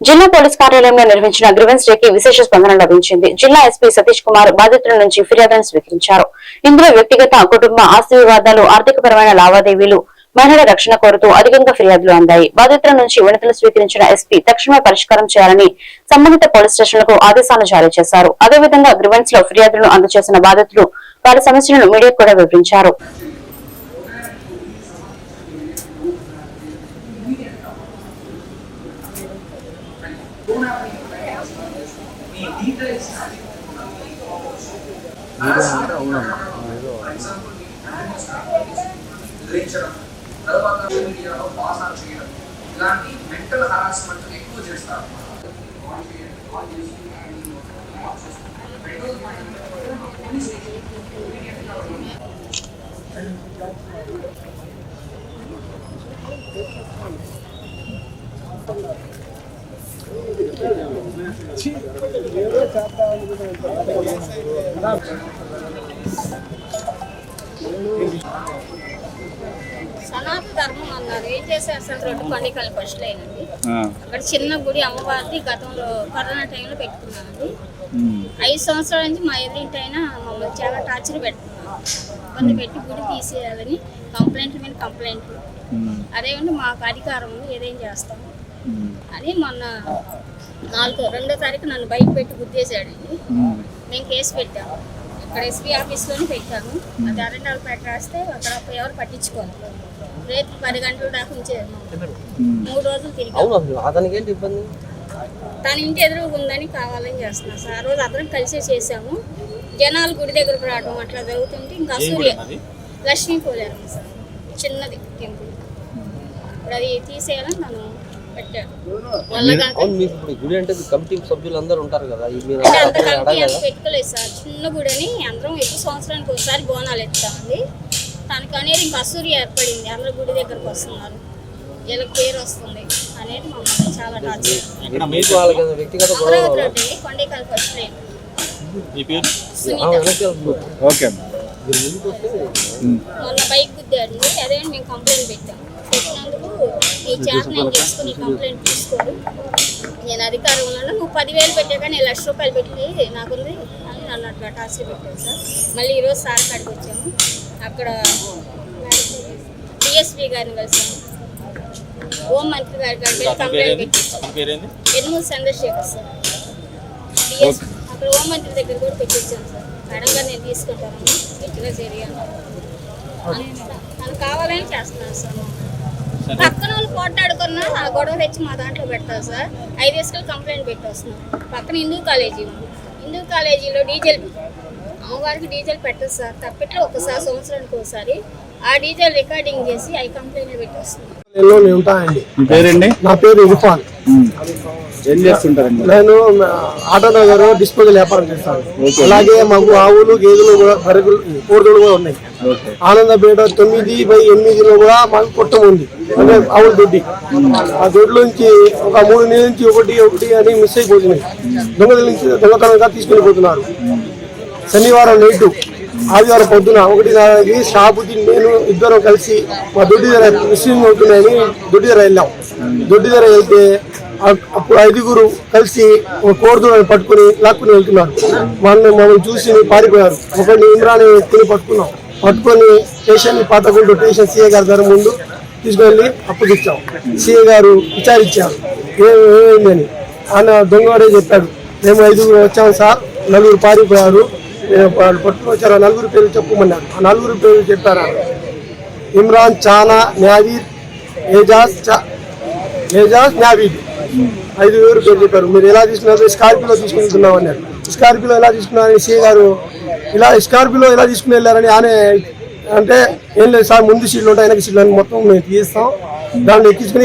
జిల్లా పోలీస్ కార్యాలయంలో నిర్వహించిన గ్రివెన్స్ డేకి విశేష స్పందన లభించింది. జిల్లా ఎస్పీ సతీష్ కుమార్ బాధితుల నుంచి ఫిర్యాదులను స్వీకరించారు. ఇందులో వ్యక్తిగత కుటుంబ ఆస్తి వివాదాలు ఆర్థికపరమైన లావాదేవీలు మహిళల రక్షణ కోరుతూ అధికంగా ఫిర్యాదులు అందాయి. బాధితుల నుంచి వినతులు స్వీకరించిన ఎస్పీ తక్షణమే పరిష్కారం చేయాలని సంబంధిత పోలీస్ స్టేషన్లకు ఆదేశాలు జారీ చేశారు. అదేవిధంగా గ్రివెన్స్లో ఫిర్యాదులను అందజేసిన బాధితులు వారి సమస్యలను మీడియాకు కూడా వివరించారు. తర్వాత మీడియాలో పాస్ ఆన్ చేయడం ఇలాంటి మెంటల్ హరాస్మెంట్ ఎక్కువ చేస్తారు సనాతన ధర్మం అన్నారు. ఏం చేశారు అసలు రెండు ఫస్ట్ అయినండి అక్కడ చిన్న గుడి అమ్మవారిది గతంలో కరోనా టైంలో పెట్టుకున్నామండి ఐదు సంవత్సరాల నుంచి మా ఎదురింటి అయినా మమ్మల్ని చాలా టార్చర్ పెడుతున్నారు. ఇబ్బంది పెట్టి గుడి తీసేయాలని కంప్లైంట్ మీద కంప్లైంట్ అదేమంటే మాకు అధికారం ఉంది ఏదేం చేస్తాం అని మొన్న నాలుగో రెండో తారీఖు నన్ను బయట పెట్టి గుద్దేశాడండి మేము. కేసు పెట్టాము. ఇక్కడ ఎస్పీ ఆఫీస్లోనే పెట్టాము. అది అరెండాలు పెట్టి రాస్తే అక్కడ ఎవరు పట్టించుకోవాలి రేపు పది గంటల దాకా ఉంచారు మూడు రోజులు తిరిగి అవును అసలు అతనికి ఏంటి ఇబ్బంది? తన ఇంటి ఎదురుగా ఉందని కావాలని చేస్తున్నారు సార్. ఆ రోజు అందరం కలిసే చేసాము జనాలు గుడి దగ్గరకు రావడం అట్లా జరుగుతుంటే ఇంకా సూర్య లక్ష్మీ పోలేరు సార్. చిన్నది టెంపుల్. ఇప్పుడు అది తీసేయాలని నన్ను ఇప్పుడు గుడి అంటే కమిటీ సభ్యులు అందరూ ఉంటారు కదా అంత కమిటీ అంత పెట్టుకోలేదు సార్. చిన్న గుడి అని అందరం ఎక్కువ సంవత్సరానికి ఒకసారి బోనాలు ఎత్తామండి. తనకు అనేది ఇంకా అసూరి ఏర్పడింది. అందరూ గుడి దగ్గరకు వస్తున్నారు. వీళ్ళకి పేరు వస్తుంది అనేది మమ్మల్ని చాలా టార్చర్ అమరావతి రోడ్డు అండి కొండేకాల ఫస్ట్ లైన్. ఓకే మొన్న బైక్ గుద్దాడు. అదే మేము కంప్లైంట్ పెట్టాం ఈ చేత నేను చేసుకుని కంప్లైంట్ తీసుకోరు నేను అధికారంలో ఉన్నా, నువ్వు పదివేలు పెట్టాక నేను లక్ష రూపాయలు పెట్టి నాకుంది అని నన్ను అట్లా టార్చర్ పెట్టాను సార్. మళ్ళీ ఈరోజు సార్ కాడికి వచ్చాము. అక్కడ డిఎస్పీ గారిని కలిసాము. హోం మంత్రి గారి కాడికి కంప్లైంట్ పెట్టించాం ఎన్మూరు చంద్రశేఖర్ సార్. డిఎస్ అక్కడ హోం మంత్రి దగ్గర కూడా పెట్టించాను సార్. మేడం గారు నేను తీసుకుంటాను గట్టిగా చర్య తను కావాలని చేస్తున్నాను సార్. పక్కన వాళ్ళు పోట్లాడుకున్నా ఆ గొడవ తెచ్చి మా దాంట్లో పెడతారు సార్. ఐదు వేసుకెళ్ళి కంప్లైంట్ పెట్టేస్తున్నాం. పక్కన హిందూ కాలేజీ ఉంది. హిందూ కాలేజీలో డీజిల్ అమ్మవారికి డీజిల్ పెట్టదు సార్. తప్పిట్లో ఒకసారి సంవత్సరానికి ఒకసారి ఆ డీజిల్ రికార్డింగ్ చేసి అవి కంప్లైంట్లు నా పేరు ఇర్ఫాన్. ఏం చేస్తుంటారండి? నేను ఆటో నగర్ డిస్పోజల్ వ్యాపారం చేస్తాను అలాగే మాకు ఆవులు గేదెలు కూడా కోడులు కూడా ఉన్నాయి. ఆనందపేట తొమ్మిది బై ఎనిమిదిలో కూడా మాకు కుట్టం ఉంది. అంటే ఆవుల దొడ్డి. ఆ దొడ్లోంచి ఒక మూడు నెలల నుంచి ఒకటి ఒకటి అని మిస్ అయిపోతున్నాయి. దొంగల నుంచి దొంగతనంగా తీసుకుని పోతున్నారు. శనివారం నైట్ ఆదివారం పొద్దున ఒకటిన్నరకి షాపుకి నేను ఇద్దరం కలిసి మా దొడ్డి ధర మిస్సింగ్ అవుతున్నాయని దొడ్డి ధర వెళ్ళాం. దొడ్డి ధర వెళ్తే అప్పుడు ఐదుగురు కలిసి ఒక పట్టుకుని లాక్కుని వెళ్తున్నారు. వాళ్ళని మమ్మల్ని చూసి పారిపోయారు. ఒకరిని ఇమ్రాన్ తిని పట్టుకున్నాం. పట్టుకొని స్టేషన్ పాతకుంటూ స్టేషన్ సీఏ గారి దగ్గర ముందు తీసుకెళ్ళి అప్పగిచ్చాం సీఏ గారు విచారించారు. ఏమైందని? ఆయన దొంగవాడే చెప్పాడు. మేము ఐదుగురు వచ్చాము సార్. నలుగురు పారిపోయారు. వాళ్ళు పట్టుకుని వచ్చారు. ఆ నలుగురు పేరు చెప్పమన్నారు. ఆ నలుగురు పేరు చెప్పారు? ఇమ్రాన్ చానా న్యావీర్ ఏజాజ్ ఏజాజ్ న్యావీర్. ఐదు వేలు పేరు చెప్పారు. మీరు ఎలా తీసుకున్నారు స్కార్పియోలో తీసుకుని అన్నారు. స్కార్పియోలో ఎలా తీసుకున్నారని సీఏ గారు ఇలా స్కార్పియోలో ఎలా తీసుకుని వెళ్ళారని ఆయన అంటే ఏం లేదు సార్ ముందు సీట్లు ఉంటాయి వెనక సీట్లు అని మొత్తం మేము తీస్తాం. దాంట్లో ఎక్కించుకుని